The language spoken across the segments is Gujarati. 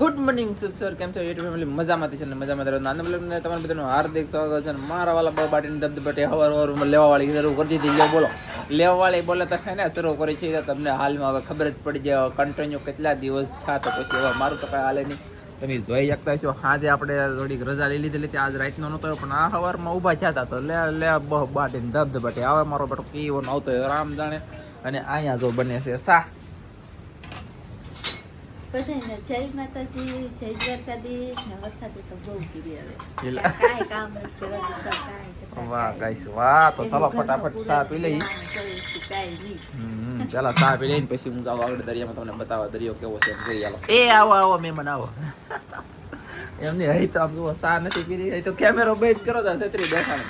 ગુડ મોર્નિંગ સર કેમ છો? યુટ્યુબ ફેમિલી મજામાંથી છે ને? મજામાં રહ્યો નાના બ્લોગને તમારા બધાનું હાર્દિક સ્વાગત છે મારા વાલા બા બાટીની ધબધબાટી હવાર હવારમાં લેવા વાળી શરૂ કરી દીધી. લે બોલો. લેવા વાળી બોલે તો ખાઈને શરૂ કરી છે. તમને હાલમાં હવે ખબર જ પડી જાય કન્ટિન્યુ કેટલા દિવસ છા તો પછી હવે મારું તો કાંઈ હાલે નહીં. તમે જોઈ શકતા છો આજે આપણે થોડીક રજા લઈ લીધેલી હતી. આજ રાતનો નહોતો પણ આ હવારમાં ઊભા થયા હતા તો લે લે, બહુ બાટીને ધબધબાટી. હવે મારો બેટો આવતો હોય રામ જાણે. અને અહીંયા જો બને છે, સા. બધાને જય માતાજી જય દ્વારકાધીશ. ને વરસાદે તો બહુ કીધી હવે. કાંઈ કામ નથી કરવા દેતા, કાંઈ કરતા વાહ ગાઈસ વાહ તો ચાલો ફટાફટ ચા પી લઈ પૂરેપૂરું કામ કરું છું, કાંઈ નહીં. હમ, ચાલો ચા પી લઈને પછી હું જાઉં આગળ દરિયામાં તમને બતાવવા દરિયો કેવો છે જોઈ એ આવો આવો મહેમાન આવો. એમની હઈ તો આમ જુઓ ચા નથી પીધી હઈ તો કેમેરો બંધ કરો તા છત્રી બેસાડે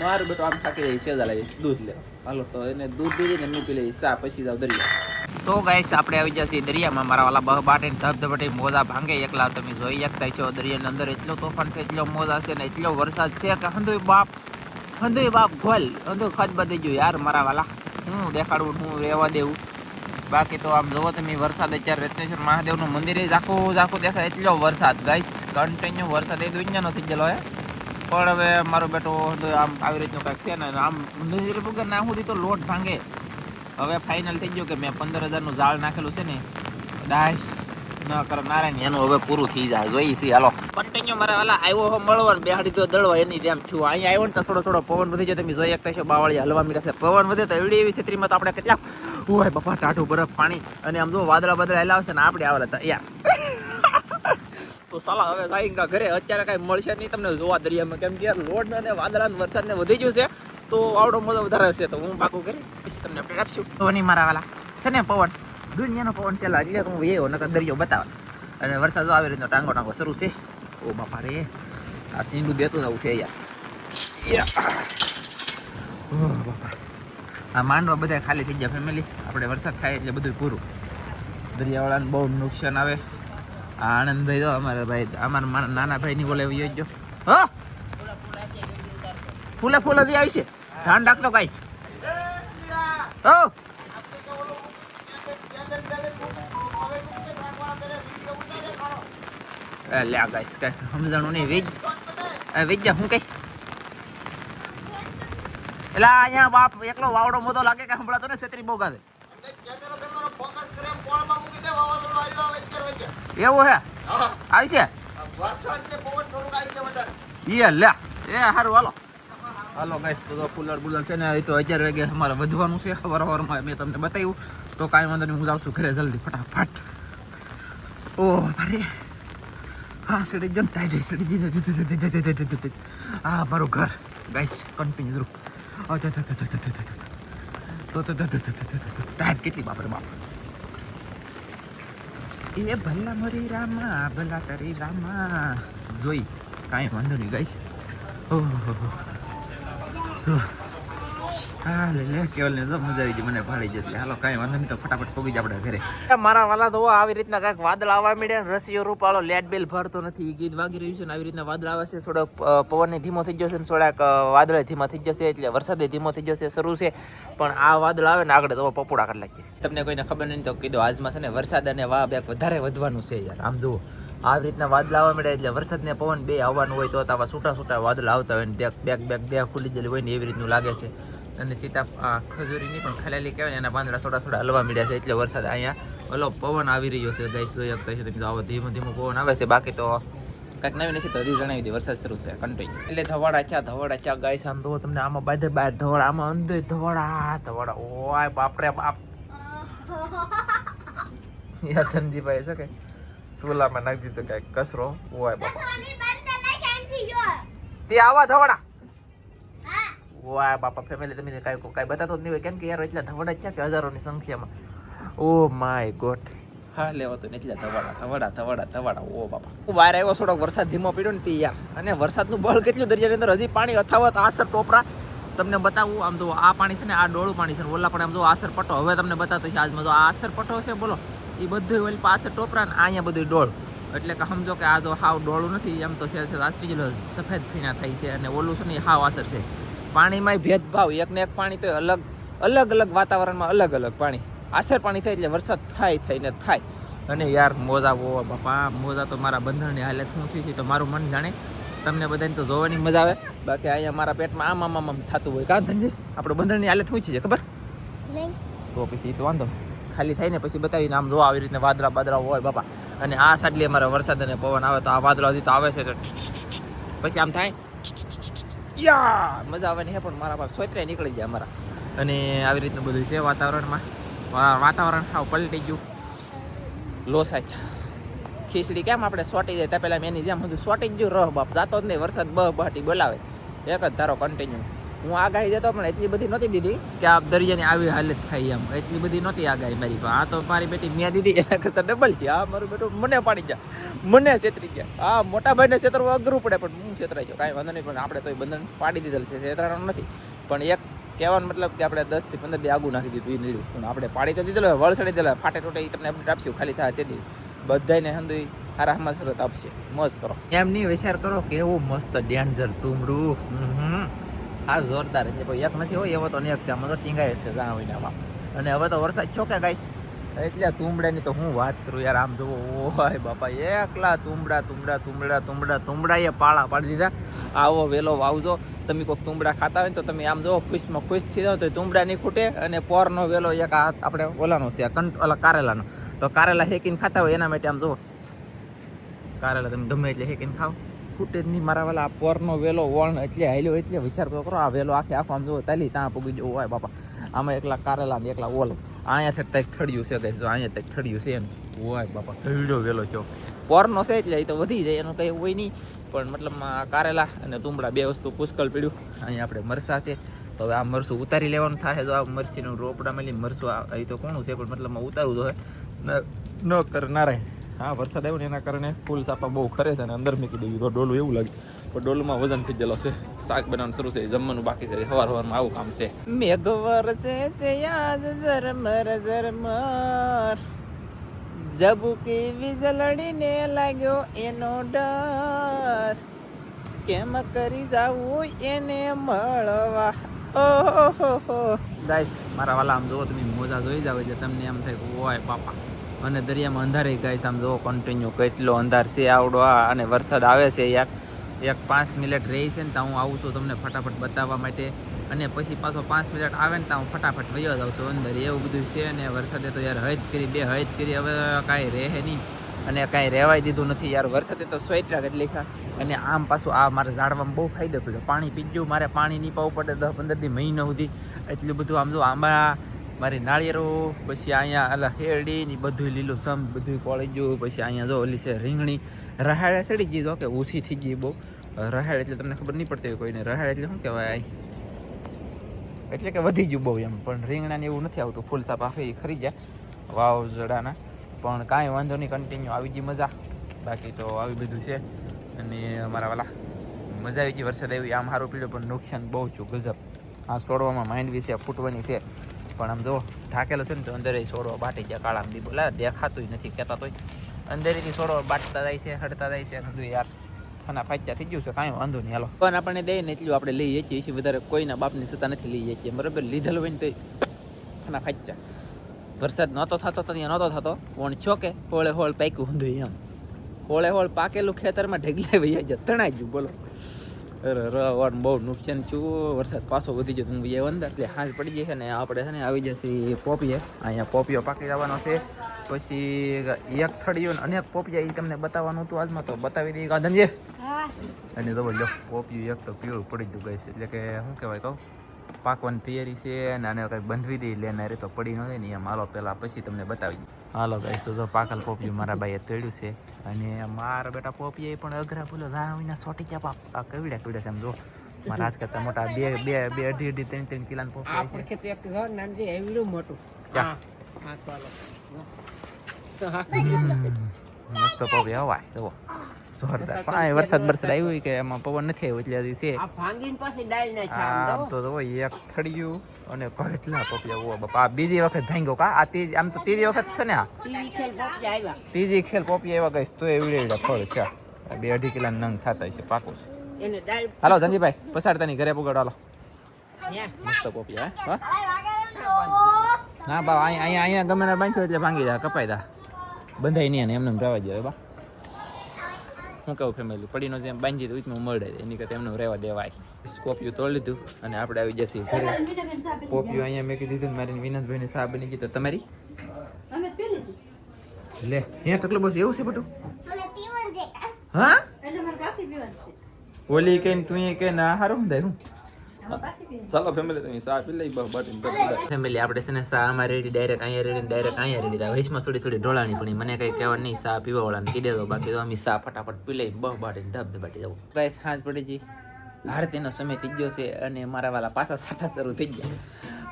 મારું બેટો આમ થાકી જાય સેજા લાવી દૂધ લેવા હાલો સો એને દૂધ દીધી ને એમની પી લઈ ચા પછી જાવ દરિયા. તો ગાઈસ આપણે આવી જશે દરિયામાં. મારા વાલા બહબાટે ધબધબટી મોજા ભાંગે એકલા. તમે જોઈ શકતા છો, દરિયાની અંદર એટલો તોફાન છે, એટલો મોજા છે ને એટલો વરસાદ છે કે હંધોય બાપ હંધોય બાપ ગોલ હંધો ખત બધી ગયું યાર મારા વાલા. હું દેખાડવું હું રહેવા દેવું. બાકી તો આમ જોવો તમે, વરસાદ અત્યારે રત્નેશ્વર મહાદેવનું મંદિર આખું આખું દેખાય. એટલો વરસાદ ગાઈસ કન્ટિન્યુ વરસાદ એ દુનિયાનો થઈ ગયેલો હે. પણ હવે મારો બેટો આમ આવી રીતનું કાંઈક છે ને, આમ મંદિર વગર ના સુધી તો લોટ ભાંગે. હવે ફાઇનલ થઈ ગયું કે મેં પંદર હજારનું ઝાડ નાખેલું છે ને ડાયસ ન કર, નારાયણ, એનું હવે પૂરું થઈ જાય. જોઈ છે, હાલો. કન્ટિન્યુ મારે વાલા આવ્યો હો મળવા બેહાડી તો દળવા એની જેમ થયું. અહીંયા આવ્યો ને તો થોડો થોડો પવન વધી જાય તમે જોઈ શકતા છો બાવળી હલવા મીરા છે. પવન વધે તો એવડી એવી છત્રીમાં તો આપણે કેટલા ઓય બાપા, ટાઢું બરફ પાણી. અને આમ જો વાદળા વાદળા આવશે ને, આપણે આવેલા હતા. યાર તો સાલા, હવે સાઈંગા ઘરે અત્યારે કાંઈ મળશે નહીં તમને જોવા દરિયામાં. કેમ કે લોડ અને વાદળા અને વરસાદ ને વધી ગયું છે. તો આવડો મોટો વધારે હશે તો હું પાકું કરી પછી તમને અપડેટ આપશું. પવન મારા વાલા. છે ને પવન? દુનિયાનો પવન છે, લાજી એટલે હું એવો નકર દરિયો બતાવે અને વરસાદ આવી રીતનો ટાંગો ટાંગો શરૂ છે. ઓ બાપા રે. આ સીંડું દેતું જવું છે યાર. ઓહ બાપા. આ માંડવા બધા ખાલી થઈ ગયા ફેમિલી આપણે વરસાદ થાય એટલે બધું પૂરું. દરિયાવાળાને બહુ નુકસાન આવે. આ આનંદભાઈ તો અમારા ભાઈ, અમારા નાના ભાઈની બોલે એવી જો હો! ફૂલા ફૂલે દી આવી છે. ધ્યાન રાખતો ગાઈસ એ લે ગાઈસ કઈ સમજાણું નહીં. વેજ. એ વેજ હું કઈ? એટલે અહીંયા બાપ એકલો વાવડો મોટો લાગે કે હમણાં તો ને છત્રી બોગાવે એવું હે? આવી છે? એ લે. એ હારું હાલો. હાલો ગાઈસ તો કુલર બુલર છે ને એ તો અગિયાર વાગે અમારે વધવાનું છે સવાર મેં તમને બતાવ્યું તો કાંઈ વાંધો નહીં હું જાઉં છું ઘરે જલ્દી ફટાફટ ઓ ભારે હા સડી ગયો ટાઈટ સડી આ મારું ઘર ગાઈસ કન્ટિન્યુ તો ટાઈટ કેટલી બાપરે બાપ એ ભલા મરી રામા ભલા તારી રામા જોઈ કાંઈ વાંધો નહીં ગાઈસ ઓહો જો હા લે લે કેવલ ને તો મજા આવી ગઈ મને ભાડી જતી હાલો કાંઈ વાંધો નહીં તો ફટાફટ પોગી જ આપણે ઘરે. મારા વાલા તો આવી રીતના કાંઈક વાદળ આવવા મળ્યા રસીઓ રૂપાળો લેટ બેલ ભરતો નથી. ગીત વાગી રહ્યું છે ને આવી રીતના વાદળ આવે છે. થોડોક પવન ધીમો થઈ જશે ને થોડાક વાદળ ધીમા થઈ જશે એટલે વરસાદે ધીમો થઈ જશે શરૂ છે. પણ આ વાદળ આવે ને આગળ તો પપોડા કરી લાગીએ તમને કોઈને ખબર નહીં તો કીધું આજમાં છે ને વરસાદ અને વાહ એક વધારે વધવાનું છે યાર. આમ જુઓ. આવી રીતના વાદળા આવવા મળે એટલે વરસાદ ને પવન બે આવવાનું હોય તો આવા છૂટા છૂટા વાદળા આવતા હોય ને બેક બેક બેક બે ખુલી ગયેલી હોય ને એવી રીતનું લાગે છે. અને સીતા આ ખજૂરીની પણ ખલેલી કહેવાય એના પાંદડા થોડા થોડા હલવા મળ્યા છે એટલે વરસાદ અહીંયા ઓલો પવન આવી રહ્યો છે ગાઈસ જોઈ શકતા છે આવો ધીમો ધીમો પવન આવે છે. બાકી તો કંઈક નવી નથી તો હજી જણાવી દે વરસાદ શરૂ છે કન્ટિન્યુ એટલે ધવાડા ચા ધવાડા ચા ગાય આમ તો તમને આમાં બાધે બાર ધવાડા આમાં અંદર ધવાડા ધવાડા. ઓય બાપરે બાપ. યા ધનજીભાઈ છે કે? સુલામાં નાખી દીધો કઈ કસરો હોય બાપા. તે આવા ધવાડા. વાહ બાપા ફેમિલી તમે કાંઈ કાંઈ બતાતો જ નહીં હોય. કેમ કે યાર એટલા ધવડા છે કે હજારોની સંખ્યામાં. Oh my God. હા લેવા તો એટલા ધવાડા ધવાડા ધવાડા ધવાડા. ઓ બાપા. બહાર આવ્યો થોડોક વરસાદ ધીમો પડ્યો ને પી યાર. અને વરસાદનું બળ કેટલું દરિયાની અંદર? હજી પાણી અથાવત આસર ટોપરા. તમને બતાવું આમ તો આ પાણી છે ને આ ડોળું પાણી છે ઓલા પણ આમ જો આસર પટ્ટો હવે તમને બતાતો છે આજમાં જો આ આસર પટ્ટો છે બોલો. એ બધું ઓલી પાસે ટોપરા ને અહીંયા બધું ડોળ. એટલે કે સમજો કે આ તો હાવ ડોળું નથી એમ તો છે આસરી જેલો સફેદ ફીણા થાય છે અને ઓલું છે ને હાવ અસર છે. પાણીમાંય ભેદભાવ એક ને એક પાણી તો અલગ અલગ અલગ વાતાવરણમાં અલગ અલગ પાણી. આસર પાણી થાય એટલે વરસાદ થાય થઈને થાય. અને યાર મોજા ઓ બાપા મોજા તો મારા બંધણની હાલત શું થઈ છે તો મારું મન જાણે તમને બધાને તો જોવાની મજા આવે. બાકી અહીંયા મારા પેટમાં આમ આમ આમ થતું હોય. કાં ધનજી આપણે બંધણની હાલત શું છે ખબર? તો પછી તો વાંધો. ખાલી થાય ને પછી બતાવીને આમ જો આવી રીતના વાદળા બાદળા હોય બાપા. અને આ સાડલી અમારે વરસાદ અને પવન આવે તો આ વાદળા હજી તો આવે છે. પછી આમ થાય. યા! મજા આવે ને હે પણ મારા બાપ સોતરે નીકળી જાય અમારા. અને આવી રીતનું બધું છે વાતાવરણમાં. વાતાવરણ સાવ પલટી ગયું. લોસાય છે ખીચડી કેમ આપણે સોટી જાય? ત્યાં પહેલાં એની જેમ બધું સોટી ગયું. રહ બાપ, જાતો જ નહીં. વરસાદ બહ બહાટી બોલાવે. એક જ ધારો કન્ટિન્યુ હું આગાહી દેતો, પણ એટલી બધી નહોતી દીધી કે આ દરિયાની આવી હાલત થાય એમ. એટલી બધી નહોતી આગાહી મારી. પણ આ તો મારી બેટી મેં દીધી, એના કરતાં ડબલ છે. આ મારું બેટું મને પાડી ગયા. મને છેતરી ગયા. આ મોટા ભાઈને છેતરવું અઘરું પડે, પણ હું છેતરાઈ ગયો. કાંઈ વાંધો નહીં, પણ આપણે તો એ બંધન પાડી દીધેલ છે. છેતરાવાનું નથી. પણ એક કહેવાનો મતલબ કે આપણે દસથી પંદર દી આગું નાખી દીધું એ પણ આપણે પાડી તો દીધેલો વળસડી દેલા ફાટે ટોટે એ તમને અપડેટ આપશું ખાલી થાય તેથી બધાને હંદુ હારા હમા શરત આપશે. મોજ કરો. એમ નહીં વિચાર કરો, કેવું મસ્ત ડેન્જર તુમડું આ જોરદાર છે. કોઈ એક નથી હોય, એવો તો ને એક છે. આમાં તો ટીંગાય છે જ્યાં હોય આમાં અને હવે તો વરસાદ છો કે ગાઈશ એટલે તુંબડાની તો હું વાત કરું યાર, આમ જુઓ. ઓય બાપા, એકલા તુંબડા તુંબડા તુંબડા તુંબડા એ પાળા પાડી દીધા. આવો વેલો વાવજો. તમે કોઈક તુંબડા ખાતા હોય તો તમે આમ જુઓ, ખુશમાં ખુશ થઈ જાઓ તો તુંબડા નહીં ખૂટે. અને પોરનો વેલો એક આપણે ઓલાનો છે કંટ ઓલા કારેલાનો. તો કારેલા હેકીને ખાતા હોય એના માટે આમ જુઓ. કારેલા તમે ગમે એટલે હેકીને ખાઓ. ખૂટે જ નહીં. મારા વાલા પોરનો વેલો વણ એટલે હાલ્યો એટલે વિચાર તો કરો, આ વેલો આખે આખો આમ જોવો, તાલી ત્યાં પૂગી જવું હોય બાપા. આમાં એકલા કારેલા ને એકલા ઓલ. અહીંયા છે તક થડિયું છે guys. જો અહીંયા કંઈક થડિયું છે એમ. હોય બાપા, થડ્યો વેલો છો. પોરનો છે એટલે એ તો વધી જાય, એનું કંઈ હોય નહીં. પણ મતલબ કારેલા અને તુંબડા બે વસ્તુ પુષ્કળ પીડ્યું. અહીંયા આપણે મરસા છે. તો હવે આ મરસું ઉતારી લેવાનું થાય તો આ મરસીનું રોપડા મળી મરસું એ તો કોણું છે, પણ મતલબ ઉતારવું જોઈએ ન કર નારાયણ. હા વરસાદ આવ્યો ને એના કારણે ફૂલ સાપા બહુ ખરે છે અને અંદર મૂકી દેવી તો ડોલું એવું લાગે પણ ડોલુમાં વજન ગયેલો છે. શાક બનાવવાનું શરૂ છે. જમવાનું બાકી છે. હવાર સવારમાં આવું કામ છે. મેઘ વરસે છે યાદ ઝરમર ઝરમર. જબુકી વીજળીને લાગ્યો એનો ડર. કેમ કરી જાવું એને મળવા? ઓહો ગાઈસ મારા વાલા આમ જોવો તમે મોજા જોઈ જાવ એટલે તમને એમ થાય કે ઓય બાપા. અને દરિયામાં અંધારે ગાઈસ આમ જુઓ કન્ટિન્યુ કેટલો અંધાર છે. આવડો આ અને વરસાદ આવે છે. યાર એક પાંચ મિનિટ રહી છે ને તો હું આવું છું તમને ફટાફટ બતાવવા માટે. અને પછી પાછો પાંચ મિનિટ આવે ને તો હું ફટાફટ વયો જાઉં છું. અંદર એવું બધું છે ને, વરસાદે તો યાર હૈદ કરી, બે હૈદ કરી. હવે કાંઈ રહે નહીં. અને કાંઈ રહેવાય દીધું નથી યાર. વરસાદે તો સ્વેતરા કેટલી ખા અને આમ પાછું આ મારે ઝાડવામાં બહુ ફાયદો પડ્યો પાણી પીજ્યું મારે પાણી નહીં પાવું પડે દસ પંદર દી મહિનો સુધી. એટલું બધું આમ જો આંબા મારી નાળિયેરો, પછી અહીંયા અલા હેરડી ને બધું લીલું સમ બધું કોળી ગયું. પછી અહીંયા જો ઓલી છે રીંગણી. રહાડે ચડી ગઈ જો કે ઓછી થઈ ગઈ બહુ. રહાડ એટલે તમને ખબર નહીં પડતી હોય કોઈને. રહાડ એટલે શું કહેવાય એટલે કે વધી ગયું બહુ એમ. પણ રીંગણાને એવું નથી આવતું. ફૂલ સાપ ઈ ખરી ગયા. વાવ જડાના. પણ કાંઈ વાંધો નહીં કન્ટિન્યુ આવી ગઈ મજા. બાકી તો આવી બધું છે. અને અમારા વાલા મજા આવી ગઈ. વરસાદ આવી. આમ સારું પીડ્યો, પણ નુકસાન બહુ છું ગજબ. આ છોડવામાં માઇન્ડ વિશે ફૂટવાની છે. પણ આમ જો ઢાકેલો છે ને તો અંદર છોડવા બાટી ગયા, કાળા બી બોલા દેખાતું નથી, કહેતા તોય. અંદરથી છોડવા બાટતા જાય છે હડતા જાય છે બધું યાર અને ફાચ્યા થઈ ગયું છે, કાંઈ વાંધો નહીં, હાલો. પણ આપણને દે ને એટલું આપણે લઈ છીએ એથી વધારે કોઈના બાપની સત્તા નથી લઈ છીએ બરાબર? લીધેલું હોય ને તો ખાના ફાચ્યા વરસાદ નહોતો થતો તો ત્યાં નહોતો થતો, પણ છો કે હોળે હોળ પાક્યું ઊંધું એમ. હોળે હોળ પાકેલું ખેતરમાં ઢગલે વૈયા જ તણાઈ ગયું, બોલો. રવાન બહુ નુકસાન થયું. વરસાદ પાછો વધી ગયો તમે એ અંદર એટલે હાંસ પડી છે ને આપણે છે ને આવી જશે પોપીએ અહીંયા પોપીઓ પાકી જવાનો છે. પછી એક થળીઓ ને અનેક પોપિયા એ તમને બતાવવાનું હતું આજમાં તો બતાવી દઈએ ગાંધનજી અને તો બોલો પોપિયું એક તો પીળું પડી ગયું ગઈ છે. એટલે કે શું કહેવાય કહું? પાકવાની તૈયારી છે અને આને કંઈક બંધવી દઈ લેનારે તો પડી ન થાય ને એમ હાલો પહેલાં પછી તમને બતાવી દઈએ હાલો ગાઈસ તો જો પાકલ પોપિયું મારા ભાઈએ તેડ્યું છે અને મારા બેટા પોપિયા પણ અઘરા બોલો રાવીના સોટી ગયા પાપ. આ કવિડા કવિડા છે એમ જો. મારા હાથ કરતા મોટા બે બે બે અઢી અઢી ત્રણ ત્રણ કિલાન પોપિયા છે. એક ઘર નાનજી એવડું મોટું. ક્યાં? હા મસ્ત પોપિયા હવાય જુઓ. જોરદાર. પણ વરસાદ બરસાદ આવ્યો કે એમાં પવન નથી આવ્યો એટલે હજી છે. આ ભાંગીને પાછી ડાળ નાખ્યા આમ તો તો એક થડિયું અને કેટલા પોપિયા. ઓ બાપા આ બીજી વખત ભાંગ્યો કા? આ ત્રીજી આમ તો ત્રીજી વખત છે ને આ? ત્રીજી ખેલ પોપી આવ્યા. ત્રીજી ખેલ પોપિયા એવા ગઈશ તો એવડે એવડા ફળ છે. બે અઢી કિલા નંગ થતા છે પાકું છે. હાલો ધનજીભાઈ પસાડતાની ઘરે પુગાડો હાલો. મસ્ત પોપી હે? ના બા અહીંયા અહીંયા ગમે બાંધ્યો એટલે ભાંગી દા કપાઈ દા. બંધાઈ નહીં એમને એમ રહેવા દે બા. હું કહું ફેમિલી. પડીનો જેમ બાંધી દીધું ઉચમાં મળે. એની કરતા એમનું રહેવા દેવાય. સ્કોપિયું તોડી લીધું અને આપણે આવી જશે ઘરે. પોપિયું અહીંયા મેં કીધું ને મારી વિનોદભાઈને સા બની ગઈ. તો તમારી? લે અહીંયા ટકલું બસ એવું છે બટું હા? ઓલી કઈ તું એ કે ના હારું હું હું ચાલો ફેમિલી તમે સા પી લઈ બહુ બટી ફેમિલી આપણે છે ને સા અમારે રેડી ડાયરેક્ટ અહીંયા રેડી ડાયરેક્ટ અહીંયા રેડી. થાય વૈશમાં થોડી થોડી ઢોળાણી પણ મને કઈ કહેવા નહીં સા પીવા વાળાને કીધે તો બાકી તો અમે સા ફટાફટ પી લઈ બહુ બાટીને ધબ ધબાટી જવું ગાય સાંજ પડી ગઈ. આરતીનો સમય થઈ ગયો છે અને મારા વાલા પાછા સાઠા શરૂ થઈ ગયા.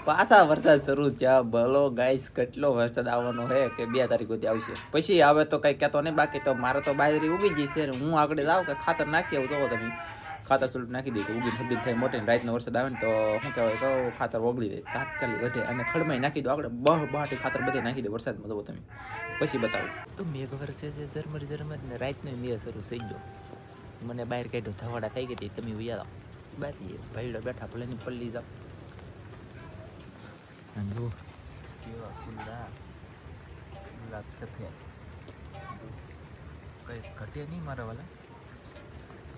પાછા વરસાદ શરૂ થયા. ભલો ગાઈસ કેટલો વરસાદ આવવાનો હે કે બે તારીખ સુધી આવશે. પછી હવે તો કઈ કહેતો નહીં, બાકી તો મારે તો બાજરી ઉગી ગઈ છે હું આગળ જાઉં કે ખાતર નાખી આવું તો તમે. ખાતર સુલટ નાખી દીધું તો ઉગીને હદી થાય મોટી ને રાતનો વરસાદ આવે ને તો શું કહેવાય તો ખાતર ઓગળી દે તાત્કાલિક વધે અને ખડમાં નાખી દો. આગળ બહ બહાટી ખાતર બધે નાખી દે વરસાદમાં જોવો તમે. પછી બતાવો. તો મેઘ વરસે છે ઝરમર ઝરમર ને રાતનો મેં શરૂ થઈ ગયો. મને બહાર કાઢ્યો ધવાડા થઈ ગઈ હતી તમે ઉયા બાકી ભાઈડો બેઠા ભલેની પલ્લી જાઓ. જુઓ. કેવા ફૂલડા. ગુલાબ સફેદ કઈ ઘટે નહીં મારા વાલા.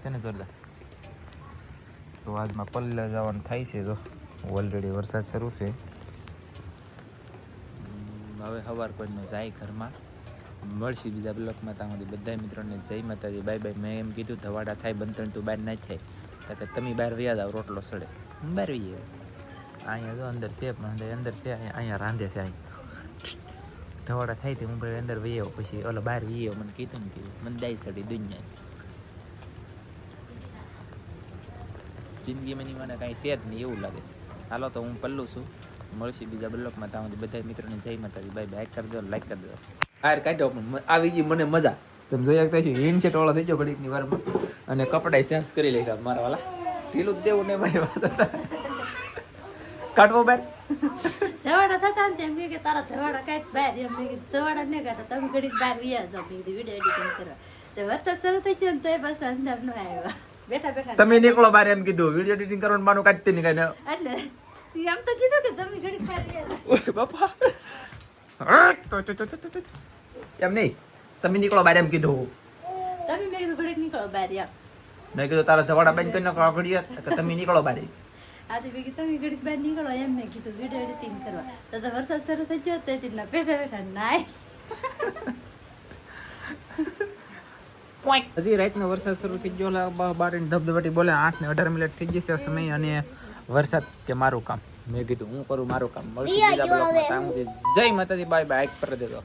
છે ને જોરદાર? તો આજમાં પલ્લે જવાનું થાય છે તો ઓલરેડી વરસાદ શરૂ છે. હવે સવાર કોઈનો જાય ઘરમાં. મળશે બીજા બ્લોકમાં ત્યાં સુધી બધા મિત્રોને જય માતાજી, બાય બાય. મેં એમ કીધું ધવાડા થાય બંધણ તું બહાર ના થાય. કે તમે બહાર વ્યાજ આવો રોટલો સડે. હું બહાર વહી અહીંયા જો અંદર છે, પણ અંદર છે, અહીંયા રાંધે છે, અહીંયા. ધવાડા થાય તે હું અંદર વહી પછી ઓલો બહાર વહી મને કીધું ને કીધું મને દાઈ સડી દુનિયા જિંદગીમાં ની મને કાંઈ છે જ નહીં એવું લાગે. હાલો તો હું પલ્લું છું. મળશે બીજા બ્લોકમાં. ત્યાં સુધી બધા મિત્રોને જય માતાજી. Bye bye. કરી દો લાઈક કરી દો. હાર કાઢ્યો પણ આવી ગઈ મને મજા. તમે જોઈ શકતા છો હિન સેટ વાળો થઈ ગયો ઘડીકની વારમાં. અને કપડાય ચેન્જ કરી લેખા મારા વાલા. ઢીલું જ દેવું ને મારી વાત. કાઢવો બેન ધવાડા થતા ને મેં કહે કે તારા ધવાડા કાઢ બહાર. એમ મેં કીધું ધવાડા ને કાઢતા તમે ઘડીક બહાર વિયા જાવ મેં કીધું વીડિયો એડિટિંગ કરો તો વરસાદ શરૂ થઈ ગયો ને તોય બસ અંદર ન આવ્યા. તમે નીકળો બારે એમ કીધું. વીડિયો એડિટિંગ કરવાનું માનું કાઢતી નહીં કઈ એટલે એમ તો કીધું કે તમે ઘડી. ઓય બાપા. એમ નહીં. તમે નીકળો બારે એમ કીધું. તમે મેં કીધું ઘડી નીકળો બારે એમ. મેં કીધું તારા ધવાડા બંધ કરી નાખો કે તમે નીકળો બારે. આજે બી કીધું તમે ઘડીક બહાર નીકળો એમ મેં કીધું વીડિયો એડિટિંગ કરવા. તો તો વરસાદ શરૂ થઈ ગયો તેથી બેઠા બેઠા નાય. હજી રાતનો વરસાદ શરૂ થઈ ગયો બારીને ધબધબાટી બોલે આઠ ને અઢાર મિનિટ થઈ જશે સમય અને વરસાદ કે મારું કામ. મેં કીધું હું કરું મારું કામ. મળશે જય માતાજી બાય બાય કરી દેજો